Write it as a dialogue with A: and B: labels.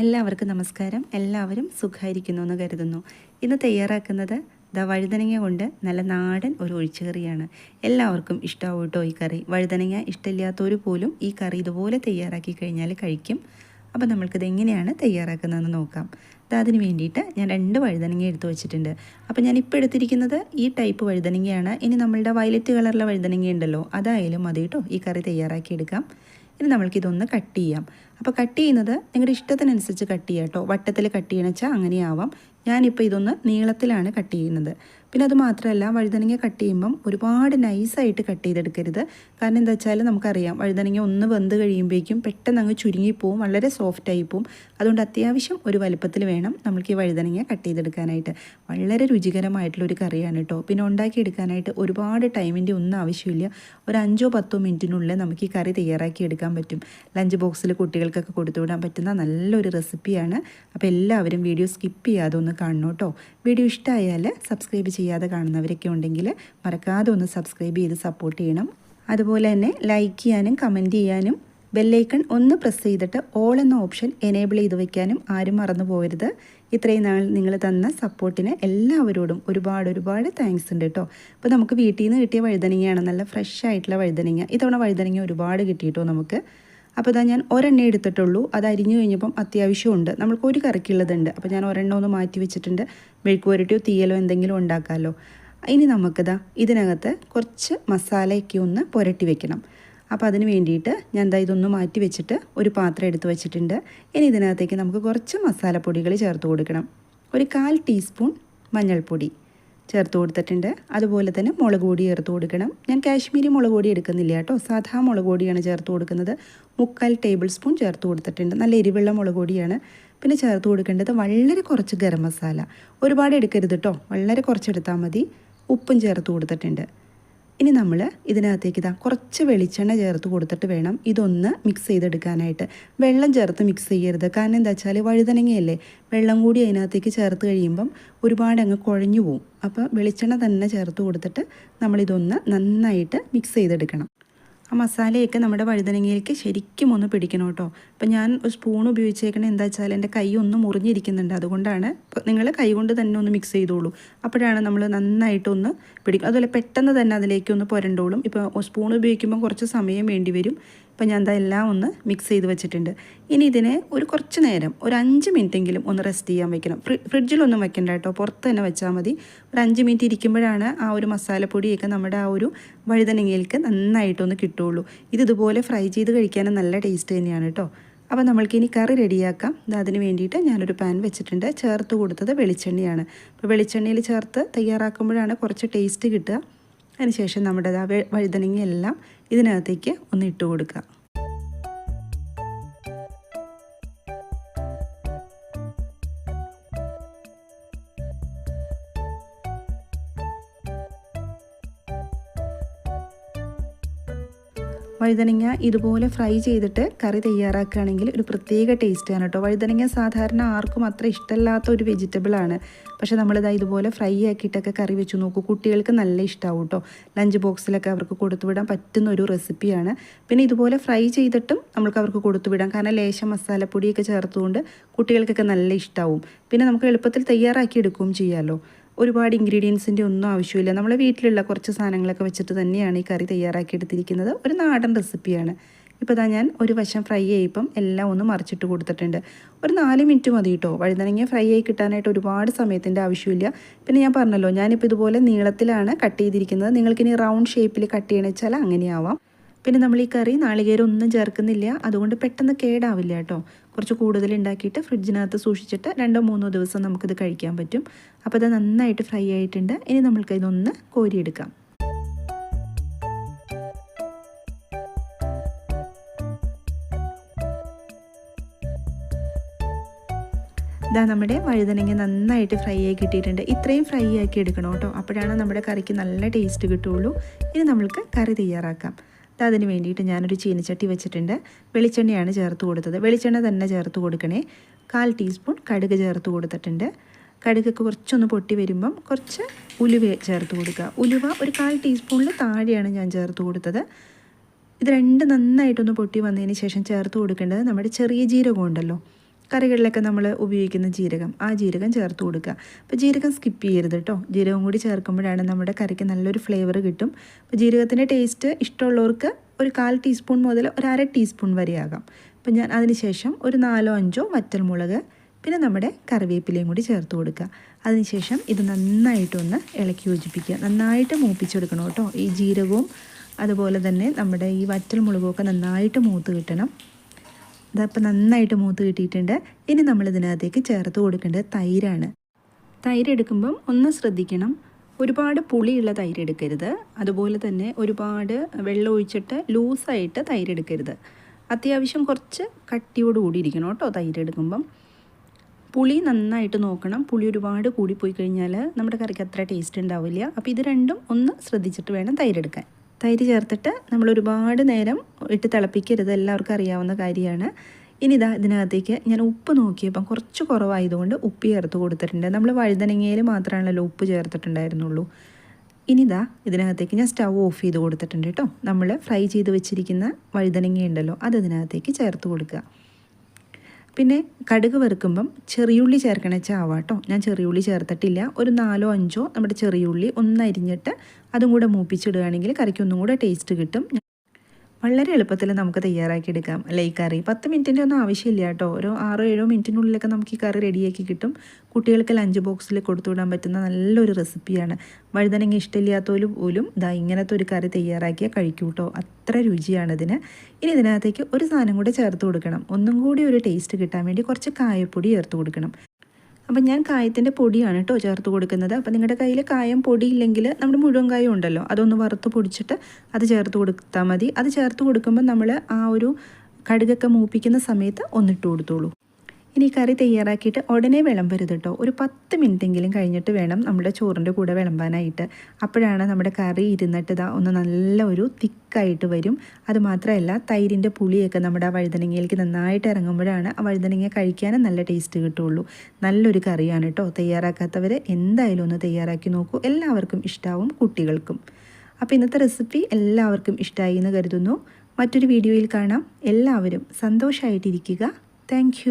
A: എല്ലാവർക്കും നമസ്കാരം. എല്ലാവരും സുഖമായിരിക്കുന്നു എന്ന് കരുതുന്നു. ഇന്ന് തയ്യാറാക്കുന്നത് ദ വഴുതനങ്ങ കൊണ്ട് നല്ല നാടൻ ഒരു ഒഴിച്ചുകറിയാണ്. എല്ലാവർക്കും ഇഷ്ടമാവും കേട്ടോ ഈ കറി. വഴുതനങ്ങ ഇഷ്ടമില്ലാത്തവർ പോലും ഈ കറി ഇതുപോലെ തയ്യാറാക്കി കഴിഞ്ഞാൽ കഴിക്കും. അപ്പോൾ നമ്മൾക്കിത് എങ്ങനെയാണ് തയ്യാറാക്കുന്നതെന്ന് നോക്കാം. അത് അതിന് വേണ്ടിയിട്ട് ഞാൻ രണ്ട് വഴുതനങ്ങ എടുത്തു വെച്ചിട്ടുണ്ട്. അപ്പോൾ ഞാൻ ഇപ്പോൾ എടുത്തിരിക്കുന്നത് ഈ ടൈപ്പ് വഴുതനങ്ങയാണ്. ഇനി നമ്മളുടെ വയലറ്റ് കളറിലെ വഴുതനങ്ങ ഉണ്ടല്ലോ അതായാലും മതി കേട്ടോ ഈ കറി തയ്യാറാക്കി എടുക്കാം. ഇനി നമ്മൾക്കിതൊന്ന് കട്ട് ചെയ്യാം. അപ്പോൾ കട്ട് ചെയ്യുന്നത് നിങ്ങളുടെ ഇഷ്ടത്തിനനുസരിച്ച് കട്ട് ചെയ്യാം കേട്ടോ വട്ടത്തിൽ കട്ട് ചെയ്യണച്ചാൽ അങ്ങനെയാവാം. ഞാനിപ്പോൾ ഇതൊന്ന് നീളത്തിലാണ് കട്ട് ചെയ്യുന്നത്. പിന്നെ അത് മാത്രമല്ല വഴുതനങ്ങ കട്ട് ചെയ്യുമ്പം ഒരുപാട് നൈസായിട്ട് കട്ട് ചെയ്തെടുക്കരുത്. കാരണം എന്താ വെച്ചാൽ നമുക്കറിയാം വഴുതനങ്ങ ഒന്ന് വെന്ത് കഴിയുമ്പോഴേക്കും പെട്ടെന്ന് അങ്ങ് ചുരുങ്ങിപ്പോവും വളരെ സോഫ്റ്റായി പോവും. അതുകൊണ്ട് അത്യാവശ്യം ഒരു വലുപ്പത്തിൽ വേണം നമുക്ക് ഈ വഴുതനങ്ങ കട്ട് ചെയ്തെടുക്കാനായിട്ട്. വളരെ രുചികരമായിട്ടുള്ള ഒരു കറിയാണ് കേട്ടോ. പിന്നെ ഉണ്ടാക്കിയെടുക്കാനായിട്ട് ഒരുപാട് ടൈമിന്റെ ഒന്നും ആവശ്യമില്ല. ഒരു അഞ്ചോ പത്തോ മിനിറ്റിനുള്ളിൽ നമുക്ക് ഈ കറി തയ്യാറാക്കി എടുക്കാൻ പറ്റും. ലഞ്ച് ബോക്സിൽ കുട്ടികൾക്കൊക്കെ കൊടുത്തുവിടാൻ പറ്റുന്ന നല്ലൊരു റെസിപ്പിയാണ്. അപ്പോൾ എല്ലാവരും വീഡിയോ സ്കിപ്പ് ചെയ്യാതെ ഒന്ന് കാണണം കേട്ടോ. വീഡിയോ ഇഷ്ടമായാൽ സബ്സ്ക്രൈബ് ചെയ്യാതെ കാണുന്നവരൊക്കെ ഉണ്ടെങ്കിൽ മറക്കാതെ ഒന്ന് സബ്സ്ക്രൈബ് ചെയ്ത് സപ്പോർട്ട് ചെയ്യണം. അതുപോലെ തന്നെ ലൈക്ക് ചെയ്യാനും കമന്റ് ചെയ്യാനും ബെല്ലൈക്കൺ ഒന്ന് പ്രസ് ചെയ്തിട്ട് ഓൾ എന്ന ഓപ്ഷൻ എനേബിൾ ചെയ്ത് വയ്ക്കാനും ആരും മറന്നു പോകരുത്. ഇത്രയും നാൾ നിങ്ങൾ തന്ന സപ്പോർട്ടിന് എല്ലാവരോടും ഒരുപാട് ഒരുപാട് താങ്ക്സ് ഉണ്ട് കേട്ടോ അപ്പോൾ നമുക്ക് വീട്ടിൽ നിന്ന് കിട്ടിയ വഴുതനങ്ങയാണ് നല്ല ഫ്രഷ് ആയിട്ടുള്ള വഴുതനങ്ങ. ഇത്തവണ വഴുതനങ്ങ ഒരുപാട് കിട്ടിയിട്ടോ നമുക്ക്? അപ്പോൾ ഇതാ ഞാൻ ഒരെണ്ണേ എടുത്തിട്ടുള്ളൂ. അത് അരിഞ്ഞു കഴിഞ്ഞപ്പം അത്യാവശ്യമുണ്ട്. നമ്മൾക്ക് ഒരു കറിക്കുള്ളതുണ്ട്. അപ്പോൾ ഞാൻ ഒരെണ്ണം ഒന്ന് മാറ്റി വെച്ചിട്ടുണ്ട്. മെഴുക്കുവരട്ടിയോ തീയലോ എന്തെങ്കിലും ഉണ്ടാക്കാമല്ലോ. ഇനി നമുക്കിതാ ഇതിനകത്ത് കുറച്ച് മസാലയൊക്കെ ഒന്ന് പുരട്ടി വെക്കണം. അപ്പോൾ അതിന് വേണ്ടിയിട്ട് ഞാൻ എന്താ ഇതൊന്ന് മാറ്റി വെച്ചിട്ട് ഒരു പാത്രം എടുത്ത് വെച്ചിട്ടുണ്ട്. ഇനി ഇതിനകത്തേക്ക് നമുക്ക് കുറച്ച് മസാലപ്പൊടികൾ ചേർത്ത് കൊടുക്കണം. ഒരു കാൽ ടീസ്പൂൺ മഞ്ഞൾപ്പൊടി. ചേർത്ത് കൊടുത്തിട്ടുണ്ട്. അതുപോലെ തന്നെ മുളക് പൊടി ചേർത്ത് കൊടുക്കണം. ഞാൻ കാശ്മീരി മുളക് പൊടി എടുക്കുന്നില്ല കേട്ടോ. സാധാ മുളക് പൊടിയാണ് ചേർത്ത് കൊടുക്കുന്നത്. മുക്കാൽ ടേബിൾ സ്പൂൺ ചേർത്ത് കൊടുത്തിട്ടുണ്ട്. നല്ല എരിവുള്ള മുളക് പൊടിയാണ്. പിന്നെ ചേർത്ത് കൊടുക്കേണ്ടത് വളരെ കുറച്ച് ഗരം മസാല. ഒരുപാട് എടുക്കരുത് കേട്ടോ. വളരെ കുറച്ചെടുത്താൽ മതി. ഉപ്പും ചേർത്ത് കൊടുത്തിട്ടുണ്ട്. ഇനി നമ്മൾ ഇതിനകത്തേക്ക് ഇതാ കുറച്ച് വെളിച്ചെണ്ണ ചേർത്ത് കൊടുത്തിട്ട് വേണം ഇതൊന്ന് മിക്സ് ചെയ്തെടുക്കാനായിട്ട്. വെള്ളം ചേർത്ത് മിക്സ് ചെയ്യരുത്. കാരണം എന്താ വെച്ചാൽ വഴുതനങ്ങയല്ലേ? വെള്ളം കൂടി അതിനകത്തേക്ക് ചേർത്ത് കഴിയുമ്പം ഒരുപാട് അങ്ങ് കുഴഞ്ഞു പോവും. അപ്പോൾ വെളിച്ചെണ്ണ തന്നെ ചേർത്ത് കൊടുത്തിട്ട് നമ്മളിതൊന്ന് നന്നായിട്ട് മിക്സ് ചെയ്തെടുക്കണം. ആ മസാലയൊക്കെ നമ്മുടെ വഴുതനങ്ങയിലേക്ക് ശരിക്കും ഒന്ന് പിടിക്കണം കേട്ടോ. അപ്പം ഞാൻ ഒരു സ്പൂൺ ഉപയോഗിച്ചേക്കണത് എന്താ വെച്ചാൽ എന്റെ കൈ ഒന്ന് മുറിഞ്ഞിരിക്കുന്നുണ്ട്. അതുകൊണ്ടാണ് നിങ്ങൾ കൈ കൊണ്ട് തന്നെ ഒന്ന് മിക്സ് ചെയ്തോളൂ. അപ്പോഴാണ് നമ്മൾ നന്നായിട്ടൊന്ന് പിടിക്കും. അതുപോലെ പെട്ടെന്ന് തന്നെ അതിലേക്ക് ഒന്ന് പുരണ്ടോളും. ഇപ്പോൾ സ്പൂൺ ഉപയോഗിക്കുമ്പോൾ കുറച്ച് സമയം വേണ്ടി വരും. ഇപ്പം ഞാൻ എന്താ എല്ലാം ഒന്ന് മിക്സ് ചെയ്ത് വെച്ചിട്ടുണ്ട്. ഇനി ഇതിനെ ഒരു കുറച്ച് നേരം ഒരു അഞ്ച് മിനിറ്റെങ്കിലും ഒന്ന് റെസ്റ്റ് ചെയ്യാൻ വെക്കണം. ഫ്രി ഫ്രിഡ്ജിലൊന്നും വെക്കണ്ട കേട്ടോ. പുറത്ത് തന്നെ വെച്ചാൽ മതി. ഒരു അഞ്ച് മിനിറ്റ് ഇരിക്കുമ്പോഴാണ് ആ ഒരു മസാലപ്പൊടിയൊക്കെ നമ്മുടെ ആ ഒരു വഴുതനങ്ങയിലേക്ക് നന്നായിട്ടൊന്ന് കിട്ടുള്ളൂ ഇത് ഇതുപോലെ ഫ്രൈ ചെയ്ത് കഴിക്കാനും നല്ല ടേസ്റ്റ് തന്നെയാണ് കേട്ടോ. അപ്പോൾ നമ്മൾക്കിനി കറി റെഡിയാക്കാം. അതിന് വേണ്ടിയിട്ട് ഞാനൊരു പാൻ വെച്ചിട്ടുണ്ട്. ചേർത്ത് കൊടുത്തത് വെളിച്ചെണ്ണയാണ്. അപ്പോൾ വെളിച്ചെണ്ണയിൽ ചേർത്ത് തയ്യാറാക്കുമ്പോഴാണ് കുറച്ച് ടേസ്റ്റ് കിട്ടുക. അതിനുശേഷം നമ്മുടെ വഴുതനങ്ങയെല്ലാം ഇതിനകത്തേക്ക് ഒന്ന് ഇട്ട് കൊടുക്കുക. വഴുതനങ്ങ ഇതുപോലെ ഫ്രൈ ചെയ്തിട്ട് കറി തയ്യാറാക്കുകയാണെങ്കിൽ ഒരു പ്രത്യേക ടേസ്റ്റാണ് കേട്ടോ. വഴുതനങ്ങ സാധാരണ ആർക്കും അത്ര ഇഷ്ടമല്ലാത്ത ഒരു വെജിറ്റബിളാണ് പക്ഷേ നമ്മളിതാ ഇതുപോലെ ഫ്രൈ ആക്കിയിട്ടൊക്കെ കറി വെച്ച് നോക്കൂ. കുട്ടികൾക്ക് നല്ല ഇഷ്ടമാവും കേട്ടോ. ലഞ്ച് ബോക്സിലൊക്കെ അവർക്ക് കൊടുത്തുവിടാൻ പറ്റുന്ന ഒരു റെസിപ്പിയാണ് പിന്നെ ഇതുപോലെ ഫ്രൈ ചെയ്തിട്ടും നമുക്ക് അവർക്ക് കൊടുത്തുവിടാം കാരണം ലേശം മസാലപ്പൊടിയൊക്കെ ചേർത്തുകൊണ്ട് കുട്ടികൾക്കൊക്കെ നല്ല ഇഷ്ടമാവും പിന്നെ നമുക്ക് എളുപ്പത്തിൽ തയ്യാറാക്കി എടുക്കുകയും ചെയ്യാമല്ലോ ഒരുപാട് ഇൻഗ്രീഡിയൻസിന്റെ ഒന്നും ആവശ്യമില്ല. നമ്മളെ വീട്ടിലുള്ള കുറച്ച് സാധനങ്ങളൊക്കെ വെച്ചിട്ട് തന്നെയാണ് ഈ കറി തയ്യാറാക്കി എടുത്തിരിക്കുന്നത്. ഒരു നാടൻ റെസിപ്പിയാണ് ഇപ്പോൾ ഇതാ ഞാൻ ഒരു വശം ഫ്രൈ ആയിപ്പം എല്ലാം ഒന്ന് മറിച്ചിട്ട് കൊടുത്തിട്ടുണ്ട്. ഒരു നാല് മിനിറ്റ് മതി കേട്ടോ വഴുതനങ്ങ ഫ്രൈ ആയി കിട്ടാനായിട്ട് ഒരുപാട് സമയത്തിന്റെ ആവശ്യമില്ല. പിന്നെ ഞാൻ പറഞ്ഞല്ലോ ഞാനിപ്പോൾ ഇതുപോലെ നീളത്തിലാണ് കട്ട് ചെയ്തിരിക്കുന്നത്. നിങ്ങൾക്കിനി റൗണ്ട് ഷേപ്പിൽ കട്ട് ചെയ്യണമെന്ന് വെച്ചാൽ അങ്ങനെയാവാം. പിന്നെ നമ്മൾ ഈ കറി നാളികേരം ഒന്നും ചേർക്കുന്നില്ല. അതുകൊണ്ട് പെട്ടെന്ന് കേടാവില്ല കേട്ടോ. കുറച്ച് കൂടുതൽ ഉണ്ടാക്കിയിട്ട് ഫ്രിഡ്ജിനകത്ത് സൂക്ഷിച്ചിട്ട് രണ്ടോ മൂന്നോ ദിവസം നമുക്കിത് കഴിക്കാൻ പറ്റും. അപ്പോൾ ഇത് നന്നായിട്ട് ഫ്രൈ ആയിട്ടുണ്ട്. ഇനി നമ്മൾക്ക് ഇതൊന്ന് കോരിയെടുക്കാം. ഇതാ നമ്മുടെ വഴുതനങ്ങ നന്നായിട്ട് ഫ്രൈ ആയി കിട്ടിയിട്ടുണ്ട്. ഇത്രയും ഫ്രൈ ആക്കി എടുക്കണം കേട്ടോ. അപ്പോഴാണ് നമ്മുടെ കറിക്ക് നല്ല ടേസ്റ്റ് കിട്ടുള്ളൂ ഇനി നമ്മൾക്ക് കറി തയ്യാറാക്കാം. അതിന് വേണ്ടിയിട്ട് ഞാനൊരു ചീനച്ചട്ടി വെച്ചിട്ടുണ്ട്. വെളിച്ചെണ്ണയാണ് ചേർത്ത് കൊടുത്തത്. വെളിച്ചെണ്ണ തന്നെ ചേർത്ത് കൊടുക്കണേ. കാൽ ടീസ്പൂൺ കടുക് ചേർത്ത് കൊടുത്തിട്ടുണ്ട്. കടുകൊക്കെ കുറച്ചൊന്ന് പൊട്ടി വരുമ്പം കുറച്ച് ഉലുവ ചേർത്ത് കൊടുക്കുക. ഉലുവ ഒരു കാൽ ടീസ്പൂണിൽ താഴെയാണ് ഞാൻ ചേർത്ത് കൊടുത്തത്. ഇത് രണ്ട് നന്നായിട്ടൊന്ന് പൊട്ടി വന്നതിന് ശേഷം ചേർത്ത് കൊടുക്കേണ്ടത് നമ്മുടെ ചെറിയ ജീരകം ഉണ്ടല്ലോ കറികളിലൊക്കെ നമ്മൾ ഉപയോഗിക്കുന്ന ജീരകം ആ ജീരകം ചേർത്ത് കൊടുക്കുക. അപ്പോൾ ജീരകം സ്കിപ്പ് ചെയ്യരുത് കേട്ടോ ജീരകം കൂടി ചേർക്കുമ്പോഴാണ് നമ്മുടെ കറിക്ക് നല്ലൊരു ഫ്ലേവർ കിട്ടും. അപ്പോൾ ജീരകത്തിന്റെ ടേസ്റ്റ് ഇഷ്ടമുള്ളവർക്ക് ഒരു കാൽ ടീസ്പൂൺ മുതൽ ഒരു അര ടീസ്പൂൺ വരെ ആകാം. അപ്പോൾ ഞാൻ അതിനുശേഷം ഒരു നാലോ അഞ്ചോ വറ്റൽമുളക് പിന്നെ നമ്മുടെ കറിവേപ്പിലയും കൂടി ചേർത്ത് കൊടുക്കുക. അതിനുശേഷം ഇത് നന്നായിട്ടൊന്ന് ഇളക്കി യോജിപ്പിക്കുക. നന്നായിട്ട് മൂപ്പിച്ചെടുക്കണം കേട്ടോ ഈ ജീരകവും അതുപോലെ തന്നെ നമ്മുടെ ഈ വറ്റൽ മുളകുമൊക്കെ നന്നായിട്ട് മൂത്ത് കിട്ടണം. ഇതപ്പോൾ നന്നായിട്ട് മൂത്ത് കിട്ടിയിട്ടുണ്ട്. ഇനി നമ്മൾ ഇതിനകത്തേക്ക് ചേർത്ത് കൊടുക്കേണ്ടത് തൈരാണ്. തൈര് എടുക്കുമ്പം ഒന്ന് ശ്രദ്ധിക്കണം. ഒരുപാട് പുളിയുള്ള തൈര് എടുക്കരുത് അതുപോലെ തന്നെ ഒരുപാട് വെള്ളം ഒഴിച്ചിട്ട് ലൂസായിട്ട് തൈര് എടുക്കരുത് അത്യാവശ്യം കുറച്ച് കട്ടിയോട് ഇരിക്കണം കേട്ടോ തൈര് എടുക്കുമ്പം പുളി നന്നായിട്ട് നോക്കണം. പുളി ഒരുപാട് കൂടിപ്പോയി കഴിഞ്ഞാൽ നമ്മുടെ കറിക്ക് അത്ര ടേസ്റ്റ് ഉണ്ടാവില്ല. അപ്പോൾ ഇത് രണ്ടും ഒന്ന് ശ്രദ്ധിച്ചിട്ട് വേണം തൈരെടുക്കാൻ. തൈര് ചേർത്തിട്ട് നമ്മൾ ഒരുപാട് നേരം ഇട്ട് തിളപ്പിക്കരുത് എല്ലാവർക്കും അറിയാവുന്ന കാര്യമാണ്. ഇനി ഇതാ ഇതിനകത്തേക്ക് ഞാൻ ഉപ്പ് നോക്കിയപ്പം കുറച്ച് കുറവായതുകൊണ്ട് ഉപ്പ് ചേർത്ത് കൊടുത്തിട്ടുണ്ട്. നമ്മൾ വഴുതനങ്ങയിൽ മാത്രമാണല്ലോ ഉപ്പ് ചേർത്തിട്ടുണ്ടായിരുന്നുള്ളൂ. ഇനി ഇതാ ഇതിനകത്തേക്ക് ഞാൻ സ്റ്റൗ ഓഫ് ചെയ്ത് കൊടുത്തിട്ടുണ്ട് കേട്ടോ. നമ്മൾ ഫ്രൈ ചെയ്ത് വെച്ചിരിക്കുന്ന വഴുതനങ്ങ ഉണ്ടല്ലോ അത് ഇതിനകത്തേക്ക് ചേർത്ത് കൊടുക്കുക. പിന്നെ കടുക് വറുക്കുമ്പം ചെറിയുള്ളി ചേർക്കണ ചാവാട്ടോ ഞാൻ ചെറിയുള്ളി ചേർത്തിട്ടില്ല. ഒരു നാലോ അഞ്ചോ നമ്മുടെ ചെറിയുള്ളി ഒന്ന് അരിഞ്ഞിട്ട് അതും കൂടെ മൂപ്പിച്ചിടുകയാണെങ്കിൽ കറിക്ക് ഒന്നും കൂടെ ടേസ്റ്റ് കിട്ടും. വളരെ എളുപ്പത്തിൽ നമുക്ക് തയ്യാറാക്കിയെടുക്കാം അല്ലേ? ഈ കറി. പത്ത് മിനിറ്റിന്റെ ഒന്നും ആവശ്യമില്ല കേട്ടോ. ഒരു ആറോ ഏഴോ മിനിറ്റിനുള്ളിലൊക്കെ നമുക്ക് ഈ കറി റെഡിയാക്കി കിട്ടും. കുട്ടികൾക്ക് ലഞ്ച് ബോക്സിൽ കൊടുത്തുവിടാൻ പറ്റുന്ന നല്ലൊരു റെസിപ്പിയാണ്. വഴുതനങ്ങ ഇഷ്ടമില്ലാത്തവർ പോലും ഇതാ ഇങ്ങനത്തെ ഒരു കറി തയ്യാറാക്കിയാൽ കഴിക്കൂ കേട്ടോ. അത്ര രുചിയാണ് ഇതിന്. ഇനി ഇതിനകത്തേക്ക് ഒരു സാധനം കൂടെ ചേർത്ത് കൊടുക്കണം. ഒന്നും കൂടി ഒരു ടേസ്റ്റ് കിട്ടാൻ വേണ്ടി കുറച്ച് കായപ്പൊടി ചേർത്ത് കൊടുക്കണം. അപ്പം ഞാൻ കായത്തിന്റെ പൊടിയാണ് കേട്ടോ ചേർത്ത് കൊടുക്കുന്നത്. അപ്പം നിങ്ങളുടെ കയ്യിൽ കായം പൊടി ഇല്ലെങ്കിൽ നമ്മുടെ മുഴുവൻ കായം ഉണ്ടല്ലോ അതൊന്ന് വറുത്ത് പൊടിച്ചിട്ട് അത് ചേർത്ത് കൊടുത്താൽ മതി. അത് ചേർത്ത് കൊടുക്കുമ്പോൾ നമ്മൾ ആ ഒരു കടുകൊക്കെ മൂപ്പിക്കുന്ന സമയത്ത് ഒന്നിട്ട് കൊടുത്തോളൂ. ഇനി കറി തയ്യാറാക്കിയിട്ട് ഉടനെ വിളമ്പരുത് കേട്ടോ ഒരു പത്ത് മിനിറ്റെങ്കിലും കഴിഞ്ഞിട്ട് വേണം നമ്മുടെ ചോറിന്റെ കൂടെ വിളമ്പാനായിട്ട്. അപ്പോഴാണ് നമ്മുടെ കറി ഇരുന്നിട്ട് ഇതാ ഒന്ന് നല്ല ഒരു തിക്കായിട്ട് വരും. അതുമാത്രമല്ല തൈരിന്റെ പുളിയൊക്കെ നമ്മുടെ ആ വഴുതനങ്ങയിലേക്ക് നന്നായിട്ട് ഇറങ്ങുമ്പോഴാണ് ആ വഴുതനങ്ങ കഴിക്കാനും നല്ല ടേസ്റ്റ് കിട്ടുള്ളൂ നല്ലൊരു കറിയാണ് കേട്ടോ തയ്യാറാക്കാത്തവർ എന്തായാലും ഒന്ന് തയ്യാറാക്കി നോക്കൂ. എല്ലാവർക്കും ഇഷ്ടാവും കുട്ടികൾക്കും. അപ്പോൾ ഇന്നത്തെ റെസിപ്പി എല്ലാവർക്കും ഇഷ്ടമായി എന്ന് കരുതുന്നു. മറ്റൊരു വീഡിയോയിൽ കാണാം. എല്ലാവരും സന്തോഷമായിട്ടിരിക്കുക താങ്ക്